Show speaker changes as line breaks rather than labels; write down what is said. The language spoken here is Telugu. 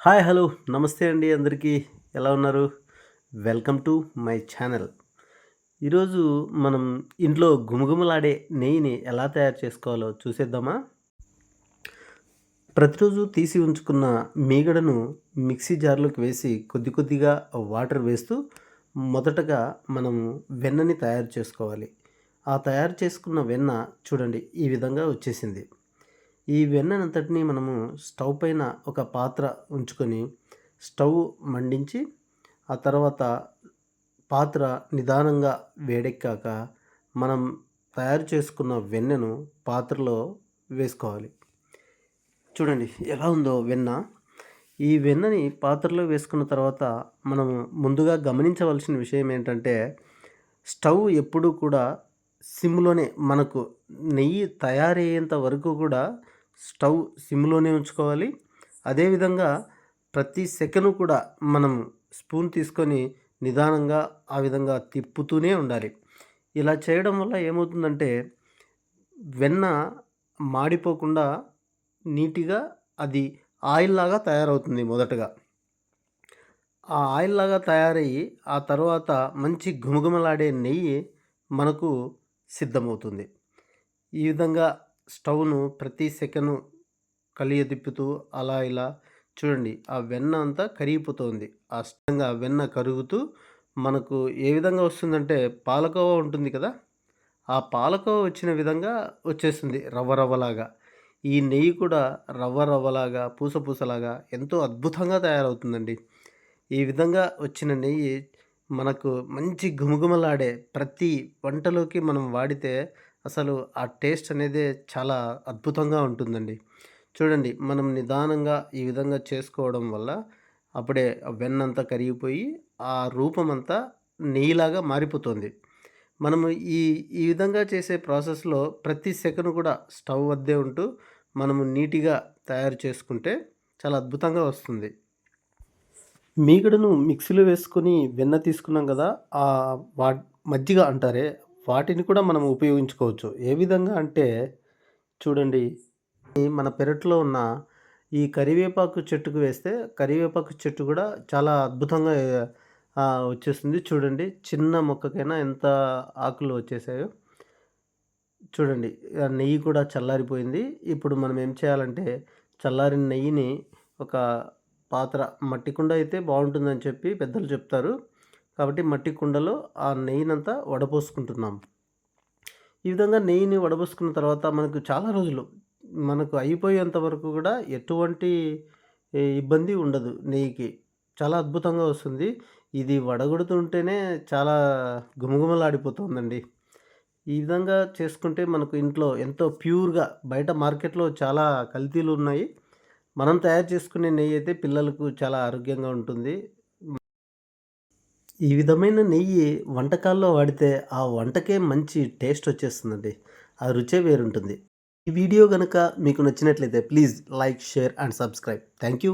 Hi hello. నమస్తే అండి అందరికీ. ఎలా ఉన్నారు? Welcome to my channel. ఈరోజు మనం ఇంట్లో గుమగుమలాడే నెయ్యిని ఎలా తయారు చేసుకోవాలో చూసేద్దామా? ప్రతిరోజు తీసి ఉంచుకున్న మీగడను మిక్సీ జార్లోకి వేసి కొద్ది కొద్దిగా వాటర్ వేస్తూ మొదటగా మనము వెన్నని తయారు చేసుకోవాలి. ఆ తయారు చేసుకున్న వెన్న చూడండి ఈ విధంగా వచ్చేసింది. ఈ వెన్ననంతటిని మనము స్టవ్ పైన ఒక పాత్ర ఉంచుకొని స్టవ్ మండించి ఆ తర్వాత పాత్ర నిదానంగా వేడెక్కాక మనం తయారు చేసుకున్న వెన్నను పాత్రలో వేసుకోవాలి. చూడండి ఎలా ఉందో వెన్న. ఈ వెన్నని పాత్రలో వేసుకున్న తర్వాత మనం ముందుగా గమనించవలసిన విషయం ఏంటంటే స్టవ్ ఎప్పుడూ కూడా సిమ్లోనే మనకు నెయ్యి తయారయ్యేంత వరకు కూడా స్టవ్ సిమ్లోనే ఉంచుకోవాలి. అదేవిధంగా ప్రతి సెకండ్ కూడా మనం స్పూన్ తీసుకొని నిదానంగా ఆ విధంగా తిప్పుతూనే ఉండాలి. ఇలా చేయడం వల్ల ఏమవుతుందంటే వెన్న మాడిపోకుండా నీట్గా అది ఆయిల్ లాగా తయారవుతుంది మొదటగా. ఆ ఆయిల్ లాగా తయారయ్యి ఆ తర్వాత మంచి ఘుమఘుమలాడే నెయ్యి మనకు సిద్ధమవుతుంది. ఈ విధంగా స్టవ్ను ప్రతి సెకను కలియ తిప్పుతూ అలా ఇలా చూడండి. ఆ వెన్న అంతా కరిగిపోతుంది. ఆ స్టంగా వెన్న కరుగుతూ మనకు ఏ విధంగా వస్తుందంటే పాలకోవా ఉంటుంది కదా? ఆ పాలకోవా వచ్చిన విధంగా వచ్చేస్తుంది రవ్వ రవ్వలాగా. ఈ నెయ్యి కూడా రవ్వ రవ్వలాగా పూస పూసలాగా ఎంతో అద్భుతంగా తయారవుతుందండి. ఈ విధంగా వచ్చిన నెయ్యి మనకు మంచి గుమగుమలాడే ప్రతి వంటలోకి మనం వాడితే అసలు ఆ టేస్ట్ అనేది చాలా అద్భుతంగా ఉంటుందండి. చూడండి మనం నిదానంగా ఈ విధంగా చేసుకోవడం వల్ల అప్పుడే వెన్నంతా కరిగిపోయి ఆ రూపం అంతా నెయ్యిలాగా మారిపోతుంది. మనము ఈ ఈ విధంగా చేసే ప్రాసెస్లో ప్రతి సెకండ్ కూడా స్టవ్ వద్దే ఉంటూ మనము నీట్గా తయారు చేసుకుంటే చాలా అద్భుతంగా వస్తుంది. మీగడను మిక్సీలో వేసుకొని వెన్న తీసుకున్నాం కదా ఆ వా మజ్జిగ అంటారే వాటిని కూడా మనం ఉపయోగించుకోవచ్చు. ఏ విధంగా అంటే చూడండి మన పెరట్లో ఉన్న ఈ కరివేపాకు చెట్టుకు వేస్తే కరివేపాకు చెట్టు కూడా చాలా అద్భుతంగా వచ్చేస్తుంది. చూడండి చిన్న మొక్కకైనా ఎంత ఆకులు వచ్చేసాయో. చూడండి నెయ్యి కూడా చల్లారిపోయింది. ఇప్పుడు మనం ఏం చేయాలంటే చల్లారిన నెయ్యిని ఒక పాత్ర మట్టి కుండ అయితే బాగుంటుందని చెప్పి పెద్దలు చెప్తారు. కాబట్టి మట్టి కుండలో ఆ నెయ్యినంతా వడపోసుకుంటున్నాం. ఈ విధంగా నెయ్యిని వడబోసుకున్న తర్వాత మనకు చాలా రోజులు మనకు అయిపోయేంత వరకు కూడా ఎటువంటి ఇబ్బంది ఉండదు నెయ్యికి. చాలా అద్భుతంగా వస్తుంది. ఇది వడగొడుతుంటేనే చాలా గుమగుమలాడిపోతుందండి. ఈ విధంగా చేసుకుంటే మనకు ఇంట్లో ఎంతో ప్యూర్గా బయట మార్కెట్లో చాలా కల్తీలు ఉన్నాయి. మనం తయారు చేసుకునే నెయ్యి అయితే పిల్లలకు చాలా ఆరోగ్యంగా ఉంటుంది. ఈ విధమైన నెయ్యి వంటకాల్లో వాడితే ఆ వంటకే మంచి టేస్ట్ వచ్చేస్తుందండి. ఆ రుచే వేరుంటుంది. ఈ వీడియో కనుక మీకు నచ్చినట్లయితే please like share and subscribe. Thank you